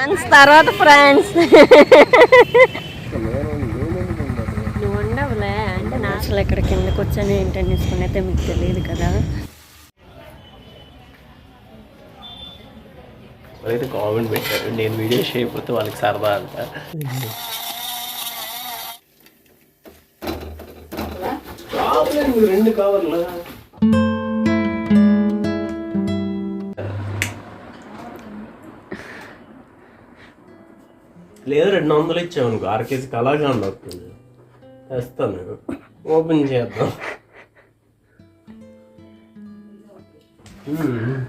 Friends తర్వాత friends. నువ్వు ఉండవులే. అంటే నా అసలు ఇక్కడ కిందకు వచ్చాను ఏంటని తీసుకుని అయితే మీకు తెలియదు కదా. వాళ్ళైతే కామెంట్ పెట్టారు. నేను వీడియో చేయకపోతే వాళ్ళకి సరదా అంట. రెండు కవర్లు లేదు రెండు వందలు ఇచ్చామనుకో అర కేజీ కలాగా వస్తుంది. తెస్తాను ఓపెన్ చేద్దాం. మ్మ్.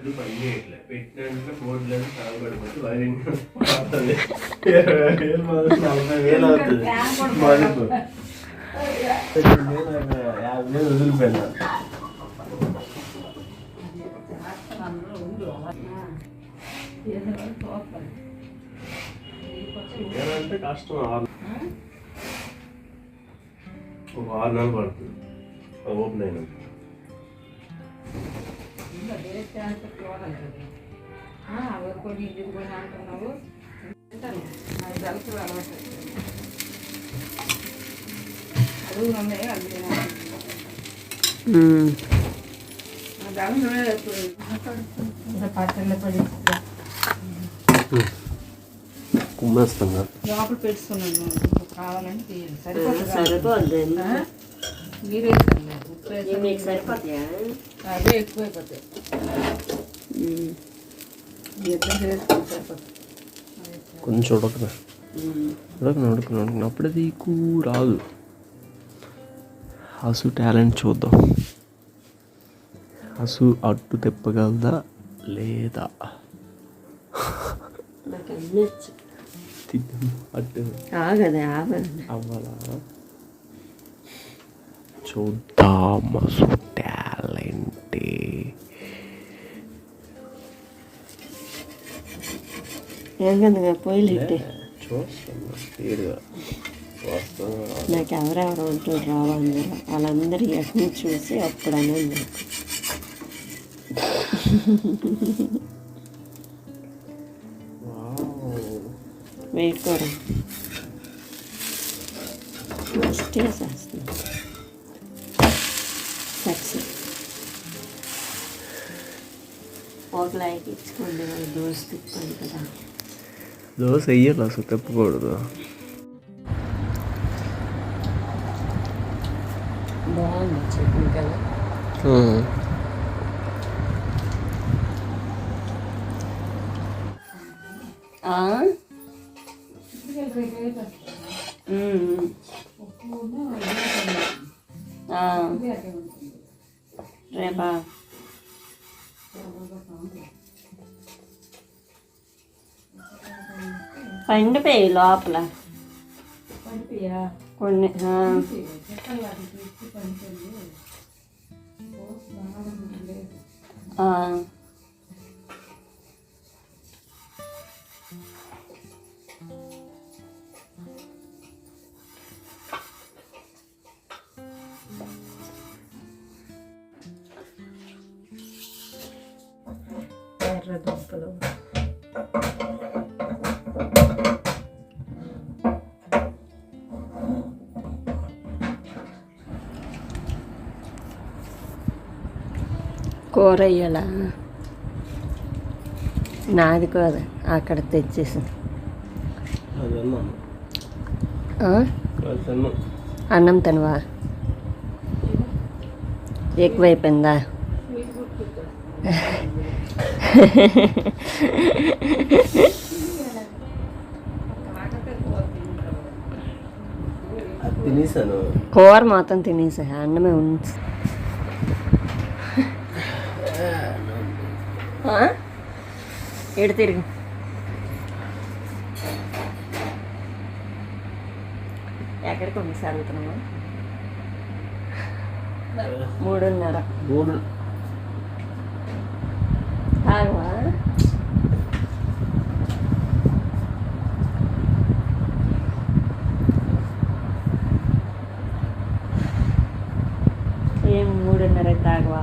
బోర్డులు పని చేయట్లే. పెట్టినంటే బోర్డులను తగబడిపోతే వైరింగ్ పోతుంది. ఇరవై వేలు మొదలు నలభై వేలు అవుతుంది. బల్బు. యాభై వేలు వదిలిపోయినా అంటే కష్టం ఆరు. ఆరు నెలలు పడుతుంది. ఓపెన్ అయినా కుమ్మేస్తున్నా. లోపల పెట్టుకున్నాను కావాలంటే తీయండి సరిపోతుంది? సరిపోద్ది మీరు వేస్తాను ఉప్పు వేస్తాను. మీకు సరిపోతాయా? అదే ఎక్కువైపోతాయి. సరిపోతుంది కొంచెం ఉడకనా? ఉడకను ఉడకను ఉడకను. అప్పుడే నీకు రాదు. హసు టాలెంట్ చూద్దాం. హసు అట్టు తెప్పగలదా లేదా? అట్టు అవ్వాలా? చూద్దాం హసు టాలెంట్. ఏం కదా పొయ్యిలు ఇట్టే నాకు ఎవరెవరు ఉంటారు రావు అందరూ వాళ్ళందరూ ఎక్కడి చూసి అప్పుడు అనేది వెయిట్ కూడా ఫస్ట్ వేసేస్తుంది సక్సెస్ ఒక లైక్ ఇచ్చుకోండి వాళ్ళ తిప్పాను కదా దోశ వెయ్యాలి అసలు తిప్పకూడదు బాగుంది చట్నీ కదా. రేపా పండిపోయి లోపల కొన్ని ఆ. ఆ. ఎర్ర దుంపలు కూర వేయాలా నాది కాదు అక్కడ తెచ్చేసి అదన్నా ఆ? అదన్నా అన్నం తినవా? ఎక్కువైపోయిందా? కూర మొత్తం తినేసా అన్నమే ఉంచి. ఎడు తిరిగి. ఎక్కడికి ఉంది అడుగుతున్నాము మూడున్నర. మూడు తాగవా మూడున్నర అయితే ఆగవా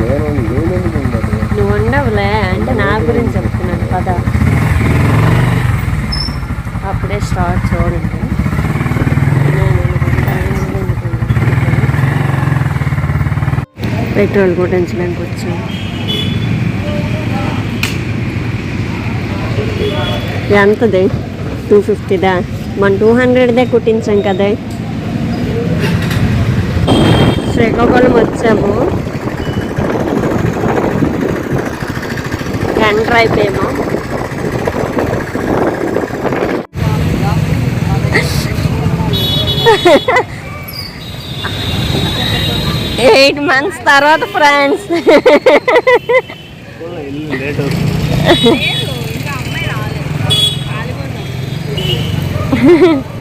నేను నేను ఎందుకు ఉండదు నువ్వు ఉండవులే అంటే నా గురించి చెప్తున్నాను పద అప్పుడే స్టార్ట్ చూడండి పెట్రోల్ కొట్టించడానికి వచ్చాం ఎంతది టూ ఫిఫ్టీదా? మనం టూ హండ్రెడ్దే కుట్టించాం కదా. శ్రీకాకుళం వచ్చాము. ఎంటర్ అయిపోయాము. ఎయిట్ మంత్స్ తర్వాత ఫ్రెండ్స్ లేట్ అవుతుంది.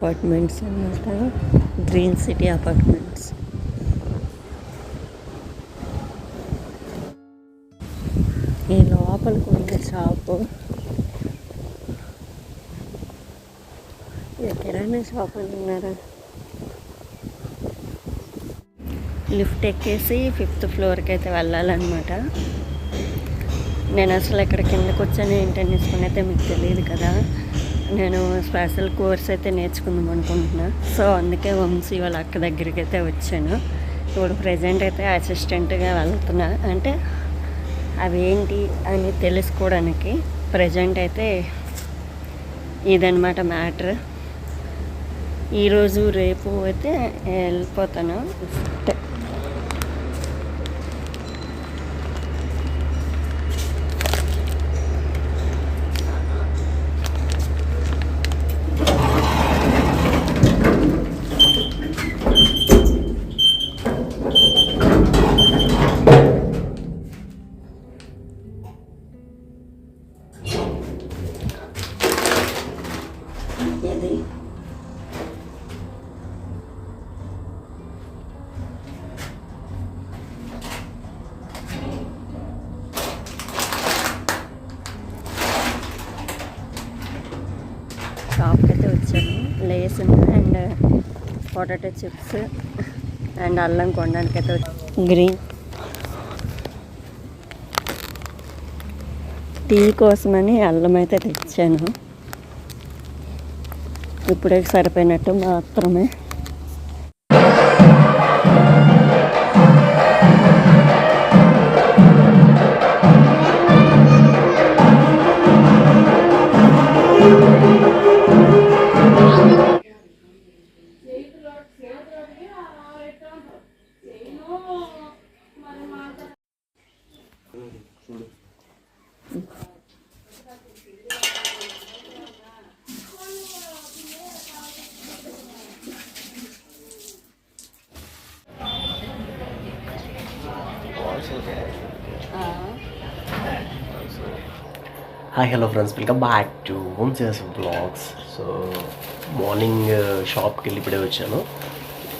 अपार्टमेंट्स में होता है ग्रीन सिटी अपार्टमेंट కిరాణా షాప్ అంటున్నారా లిఫ్ట్ ఎక్కేసి ఫిఫ్త్ ఫ్లోర్కి అయితే వెళ్ళాలన్నమాట. నేను అసలు ఇక్కడ కిందకు వచ్చాను ఏంటని తీసుకుని అయితే మీకు తెలియదు కదా. నేను స్పెషల్ కోర్స్ అయితే నేర్చుకుందాం అనుకుంటున్నా. సో అందుకే వంశీ వాళ్ళ అక్క దగ్గరికి అయితే వచ్చాను. ఇప్పుడు ప్రజెంట్ అయితే అసిస్టెంట్గా వెళ్తున్నా. అంటే అవి ఏంటి అని తెలుసుకోవడానికి ప్రజెంట్ అయితే ఇదనమాట మ్యాటర్. ఈరోజు రేపు అయితే వెళ్ళిపోతాను. షాప్కి అయితే వచ్చాను Lay's and potato chips and అల్లం కొనడానికి అయితే గ్రీన్ టీ కోసమని అల్లం అయితే తెచ్చాను. ఇప్పుడే సరిపోయినట్టు మాత్రమే. Welcome back to home chase blogs so morning షాప్కి వెళ్ళి ఇప్పుడే వచ్చాను.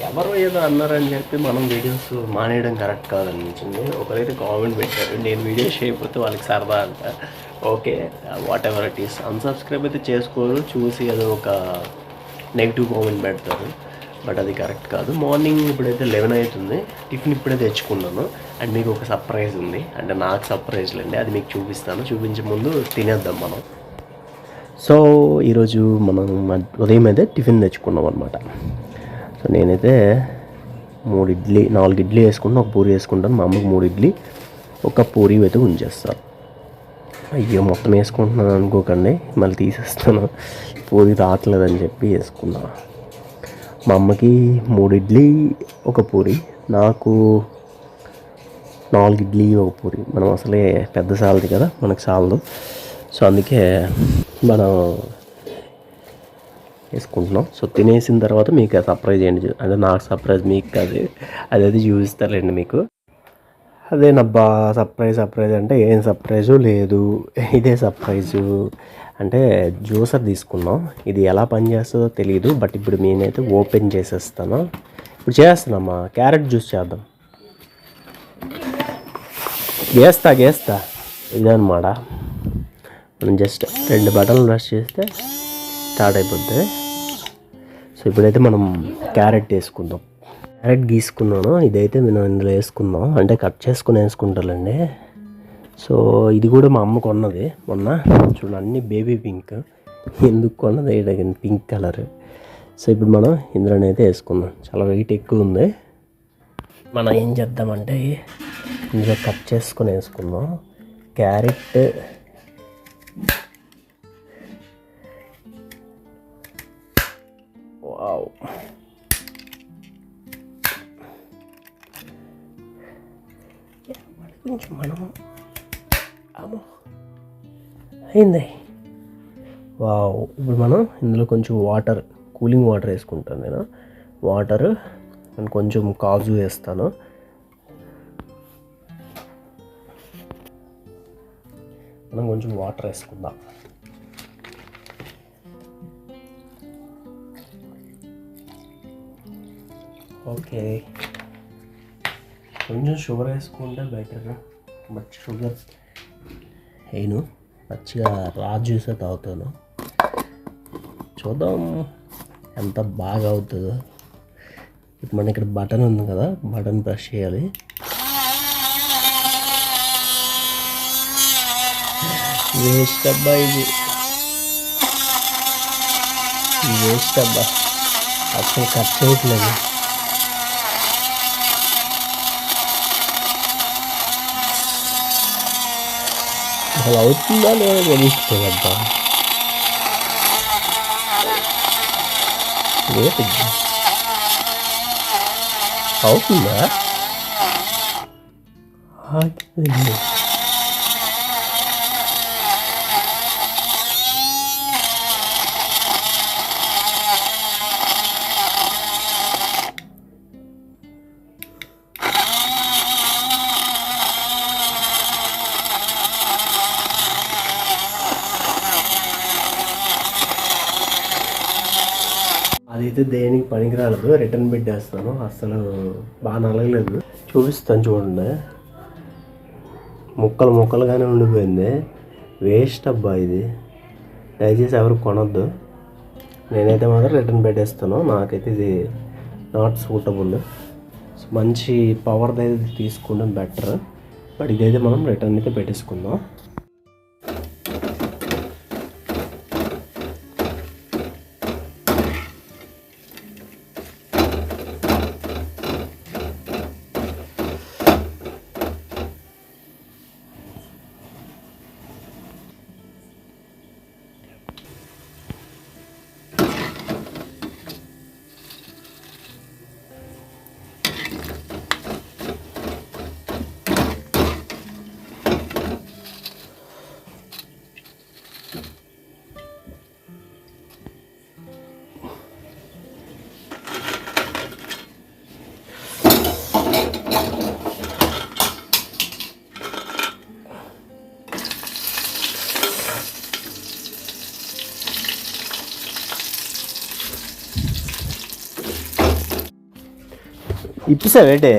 ఎవరో ఏదో అన్నారని చెప్పి మనం వీడియోస్ మానేయడం కరెక్ట్ కాదనిపించింది ఒకరైతే కామెంట్ పెట్టారు నేను వీడియోస్ చేయకపోతే వాళ్ళకి సరదా అంట. Okay whatever it is unsubscribe అయితే చేసుకోరు చూసి అది ఒక నెగిటివ్ కామెంట్ పెడతారు. బట్ అది కరెక్ట్ కాదు. మార్నింగ్ ఇప్పుడైతే లెవెన్ అవుతుంది. టిఫిన్ ఇప్పుడే తెచ్చుకున్నాను. అండ్ మీకు ఒక సర్ప్రైజ్ ఉంది. అంటే నాకు సర్ప్రైజ్ లేండి. అది మీకు చూపిస్తాను. చూపించే ముందు తినేద్దాం మనం. సో ఈరోజు మనం ఉదయం అయితే టిఫిన్ తెచ్చుకున్నాం అనమాట సో నేనైతే మూడు ఇడ్లీ నాలుగు ఇడ్లీ వేసుకుంటాను ఒక పూరి వేసుకుంటాను. మా అమ్మకి మూడు ఇడ్లీ ఒక పూరి అయితే ఉంచేస్తాను. అయ్యో మొత్తం వేసుకుంటున్నాను అనుకోకండి. మళ్ళీ తీసేస్తాను. పూరి రావట్లేదని చెప్పి వేసుకున్నా. మా అమ్మకి మూడు ఇడ్లీ ఒక పూరి. నాకు నాలుగు ఇడ్లీ ఒక పూరి. మనం అసలే పెద్ద సాలది కదా మనకు సాలదు సో అందుకే మనం వేసుకుంటున్నాం. సో తినేసిన తర్వాత మీకు సర్ప్రైజ్ ఏంటి? అంటే నాకు సర్ప్రైజ్ మీకు కాదు. అదైతే చూపిస్తారండి మీకు. అదేనబ్బా సర్ప్రైజ్ సర్ప్రైజ్ అంటే ఏం సర్ప్రైజు లేదు. ఇదే సర్ప్రైజు అంటే జ్యూసర్ తీసుకున్నాం. ఇది ఎలా పనిచేస్తుందో తెలియదు బట్ ఇప్పుడు నేనైతే ఓపెన్ చేసేస్తాను. ఇప్పుడు చేస్తున్నామ్మా క్యారెట్ జ్యూస్ చేద్దాం. గేస్తా గేస్తా. ఇదన్నమాట. మనం జస్ట్ రెండు బటన్లు ప్రెస్ చేస్తే స్టార్ట్ అయిపోద్ది. సో ఇప్పుడైతే మనం క్యారెట్ వేసుకుందాం. క్యారెట్ గీసుకున్నాను. ఇదైతే నేను ఇందులో వేసుకుందాం. అంటే కట్ చేసుకుని వేసుకుంటానండి సో ఇది కూడా మా అమ్మ కొన్నది మొన్న. చూడండి బేబీ పింక్ ఎందుకు కొన్నది? పింక్ కలర్ సో ఇప్పుడు మనం ఇందులోనైతే వేసుకుందాం. చాలా వెయిట్ ఎక్కువ ఉంది. మనం ఏం చేద్దామంటే ఇందులో కట్ చేసుకొని వేసుకుందాం. క్యారెట్ అయింది వావ్. ఇప్పుడు మనం ఇందులో కొంచెం వాటర్ కూలింగ్ వాటర్ వేసుకుంటాను నేను. వాటర్ అండ్ కొంచెం కాజు వేస్తాను. మనం కొంచెం వాటర్ వేసుకుందాం. ఓకే. కొంచెం షుగర్ వేసుకుంటే బెటర్ బట్ షుగర్ వేయను మంచిగా రా జ్యూసే తాగుతాను. చూద్దాం ఎంత బాగా అవుతుందో. ఇప్పుడు మన ఇక్కడ బటన్ ఉంది కదా బటన్ ప్రెస్ చేయాలి. వేస్ట్ అబ్బా ఇది. వేస్ట్ అబ్బా. అసలు కట్ చేయట్లేదు. అసలు అవుతుందా లేదా తెలుస్తుందబ్బా లేదు అవుతుందా ఆగిపోయింది అయితే దేనికి పనికిరాలేదు రిటర్న్ పెట్టేస్తాను. అసలు బాగా నలగలేదు. చూపిస్తాను చూడండి. ముక్కలు ముక్కలుగానే ఉండిపోయింది. వేస్ట్ అబ్బా ఇది. దయచేసి ఎవరు కొనొద్దు. నేనైతే మాత్రం రిటర్న్ పెట్టేస్తాను. నాకైతే ఇది నాట్ సూటబుల్ మంచి పవర్ది అయితే తీసుకుంటే బెటర్ బట్ ఇదైతే మనం రిటర్న్ అయితే పెట్టేసుకుందాం. ఇప్పిసావేటే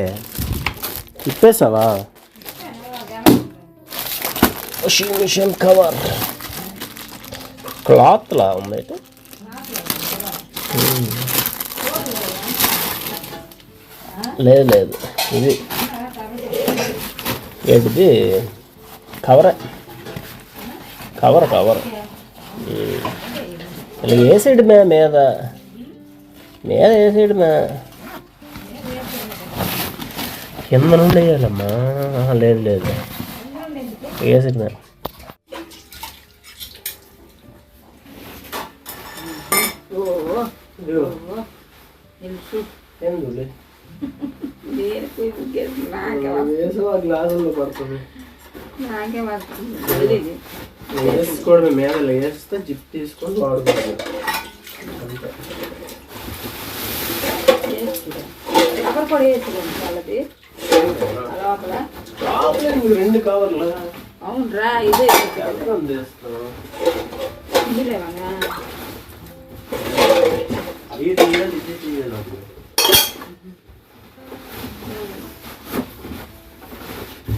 ఇప్పేసావా వాషింగ్ మిషన్ కవర్ క్లాత్లా ఉంది అయితే. లేదు లేదు. ఇది ఏంటిది? కవరే. Cover cover. మ్మ్. ఇలా వేసాడు మే మీద? మీద వేసాడు మే? కింద నుండి వేయాలమ్మా. లేదు లేదు. వేసిన మే తెలుసు గ్లాసుల్లో పడుతుంది నాకే వస్తుంది తెలియదు వేసుకోవడం వేస్తే జిప్ తీసుకొని వాడుకోవాలి అంతే ఎవరు కూడా వేసుకోండి వాళ్ళది లోపల కావాలి నీకు రెండు కవర్లు అవునరా ఇదే ఎంతమంది చేస్తావు ఇందులేమన్నా అవి తీయాలి ఇది తీయాలి అప్పుడు.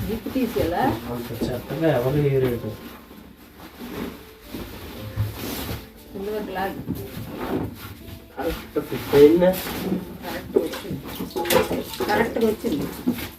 జిప్పు తీసేలా అంత చెత్తగా ఎవరు ఏరేటు ఇందులో గ్లాస్ కరెక్ట్ ఫిట్ అయిందా కరెక్ట్ వచ్చింది కరెక్ట్గా వచ్చింది పెట్టే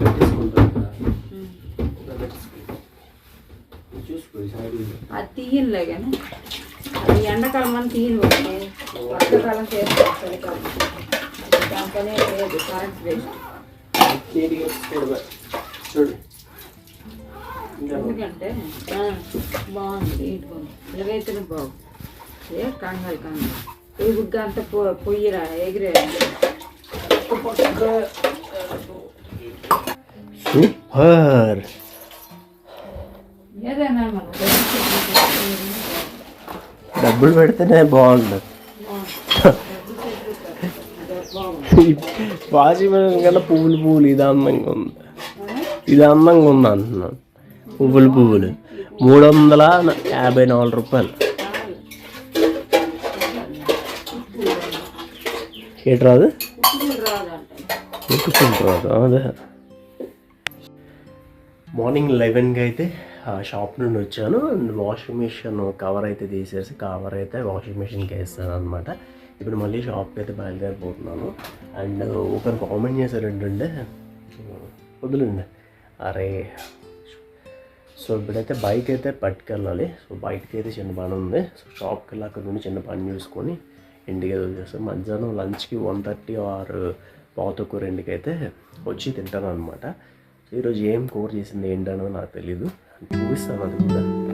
పెట్టేసుకుంటాం. చూసుకో ఈ సైడ్ ఇది. అది తీయనులే కానీ అది ఎండాకాలం అని తీయను వర్షాకాలం చేస్తాం చలికాలం దాంట్లోనే లేదు కరెంట్ వేస్ట్. చూడు. ఎందుకంటే బాగుంది ఇలాగైతేనే బాగుంది ఏ కంగారు కంగారు. ఎగుగ్గా అంత పొ పొయ్యిరా ఎగిరే. సూపర్. ఏదైనా మనం డబ్బులు పెడితేనే బాగుంటుంది వాషింగ్ మెషిన్ కన్నా పువ్వులు పువ్వులు ఇది అందంగా ఉంది? ఇది అందంగా ఉంది అంటున్నాను. పువ్వులు పువ్వులు. మూడు వందల యాభై నాలుగు రూపాయలు. ఏటి రాదు? రాదు అదే. మార్నింగ్ లెవెన్కి అయితే ఆ షాప్ నుండి వచ్చాను. అండ్ వాషింగ్ మిషన్ కవర్ అయితే తీసేసి కవర్ అయితే వాషింగ్ మిషన్కి వేస్తాను అనమాట ఇప్పుడు మళ్ళీ షాప్కి అయితే బయలుదేరిపోతున్నాను. అండ్ ఒకరు కామెంట్ చేశారు ఏంటంటే వదిలేండి అరే సో ఇప్పుడైతే బైక్ అయితే పట్టుకెళ్ళాలి. సో బయటకి అయితే చిన్న పని ఉంది. సో షాప్కి వెళ్ళి అక్కడ నుండి చిన్న పని చూసుకొని ఇంటికి అయితే వచ్చేస్తాం మధ్యాహ్నం లంచ్కి వన్ థర్టీ ఆర్ పాతకు రెండుకి అయితే వచ్చి తింటాను అనమాట ఈరోజు ఏం కూర చేసింది ఏంటనో నాకు తెలీదు. చూపిస్తాను అది కూడా.